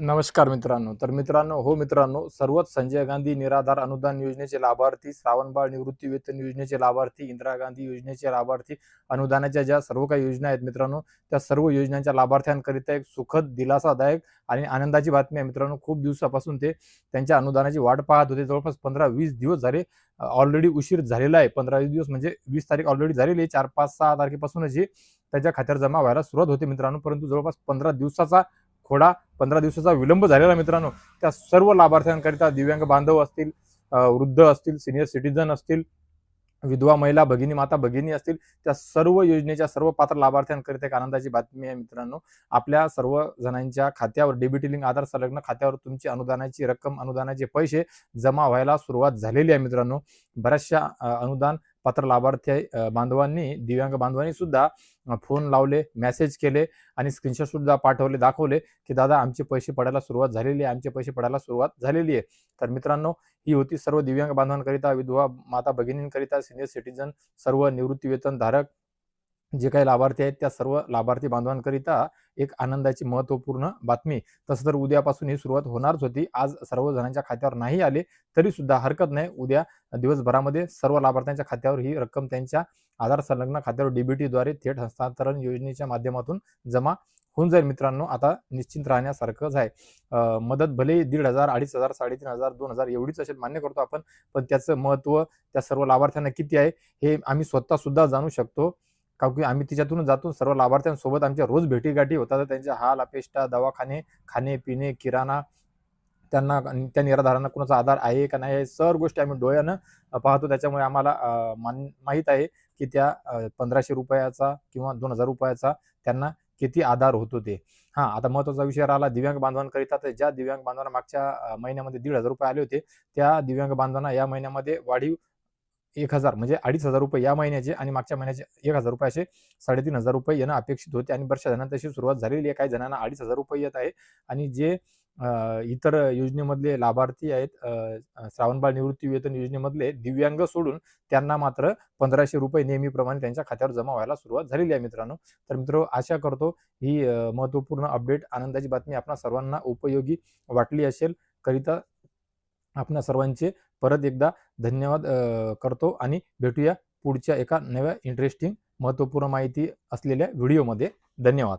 नमस्कार मित्रांनो. तर मित्रांनो हो मित्रांनो सर्वच संजय गांधी निराधार अनुदान योजनेचे लाभार्थी श्रावणबाळ निवृत्ती वेतन योजनेचे लाभार्थी इंदिरा गांधी योजनेचे लाभार्थी अनुदानाच्या ज्या सर्व काही योजना आहेत मित्रांनो त्या सर्व योजनांच्या लाभार्थ्यांकरिता एक सुखद दिलासादायक आणि आनंदाची बातमी आहे मित्रांनो. खूप दिवसापासून ते त्यांच्या अनुदानाची वाट पाहत होते. जवळपास पंधरा वीस दिवस झाले ऑलरेडी उशीर झालेला आहे. पंधरा वीस दिवस म्हणजे वीस तारीख ऑलरेडी झालेली आहे. चार पाच सहा तारखेपासूनच ही त्याच्या खात्यावर जमा व्हायला सुरुवात होते मित्रांनो. परंतु जवळपास पंधरा दिवसाचा खोडा पंधरा दिवसाचा विलंब झालेला मित्रांनो. त्या सर्व लाभार्थ्यांकरिता दिव्यांग बांधव असतील वृद्ध असतील सिनियर सिटीजन असतील विधवा महिला भगिनी माता भगिनी असतील त्या सर्व योजनेच्या सर्व पात्र लाभार्थ्यांकरिता एक आनंदाची बातमी आहे मित्रांनो. आपल्या सर्व जणांच्या खात्यावर डेबिटी लिंक आधार संलग्न खात्यावर तुमची अनुदानाची रक्कम अनुदानाचे पैसे जमा व्हायला सुरुवात झालेली आहे मित्रांनो. बऱ्याचशा अनुदान पात्र लाभार्थी बांधवांनी दिव्यांग बांधवांनी सुद्धा फोन लावले मेसेज केले आणि स्क्रीनशॉट सुद्धा पाठवले दाखवले की दादा आमचे पैसे पडायला सुरुवात झालेली आहे आमचे पैसे पडायला सुरुवात झालेली आहे. तर मित्रांनो ही होती सर्व दिव्यांग बांधवांकरिता विधवा माता भगिनींकरिता सिनियर सिटीजन सर्व निवृत्ती वेतन धारक जे काही लाभार्थी आहेत त्या सर्व लाभार्थी बांधवांकरिता एक आनंदाची महत्त्वपूर्ण बातमी. तसं तर उद्यापासून ही सुरुवात होणारच होती. आज सर्व जणांच्या खात्यावर नाही आले तरी सुद्धा हरकत नाही. उद्या दिवसभरामध्ये सर्व लाभार्थ्यांच्या खात्यावर ही रक्कम त्यांच्या आधार संलग्न खात्यावर डीबीटीद्वारे थेट हस्तांतरण योजनेच्या माध्यमातून जमा होऊन जाईल. मित्रांनो आता निश्चिंत राहण्यासारखंच आहे. मदत भले दीड हजार अडीच हजार साडेतीन हजार दोन हजार एवढीच असेल मान्य करतो आपण पण त्याचं महत्त्व त्या सर्व लाभार्थ्यांना किती आहे हे आम्ही स्वतः सुद्धा जाणू शकतो. कारण की आम्ही तिच्यातून जातो सर्व लाभार्थ्यांसोबत आमच्या रोज भेटीगाठी होतात. त्यांच्या हाल अपेष्टा दवाखाने खाणे पिणे किराणा त्यांना त्या निराधारांना कुणाचा आधार आहे का नाही आहे सर्व गोष्टी आम्ही डोळ्यानं पाहतो. त्याच्यामुळे आम्हाला मान माहीत आहे की त्या पंधराशे रुपयाचा किंवा दोन हजार रुपयाचा त्यांना किती आधार होतो ते. हा आता महत्त्वाचा विषय राहिला दिव्यांग बांधवांकरिता तर ज्या दिव्यांग बांधवांना मागच्या महिन्यामध्ये दीड हजार रुपये आले होते त्या दिव्यांग बांधवांना या महिन्यामध्ये वाढीव एक हजार म्हणजे अडीच हजार रुपये या महिन्याचे आणि मागच्या महिन्याचे एक हजार रुपये असे साडेतीन हजार रुपये येणं अपेक्षित होते. आणि बऱ्याचशा जणांना तशी सुरुवात झालेली आहे. काही जणांना अडीच हजार रुपये येत आहे. आणि जे इतर योजनेमधले लाभार्थी आहेत श्रावणबाळ निवृत्ती वेतन योजनेमधले दिव्यांग सोडून त्यांना मात्र पंधराशे रुपये नेहमीप्रमाणे त्यांच्या खात्यावर जमा व्हायला सुरुवात झालेली आहे मित्रांनो. तर मित्र आशा करतो ही महत्त्वपूर्ण अपडेट आनंदाची बातमी आपणा सर्वांना उपयोगी वाटली असेल. करिता आपणा सर्वांचे परत एकदा धन्यवाद करतो आणि भेटूया पुढच्या एका नव्या इंटरेस्टिंग महत्त्वपूर्ण माहिती असलेल्या व्हिडिओमध्ये धन्यवाद.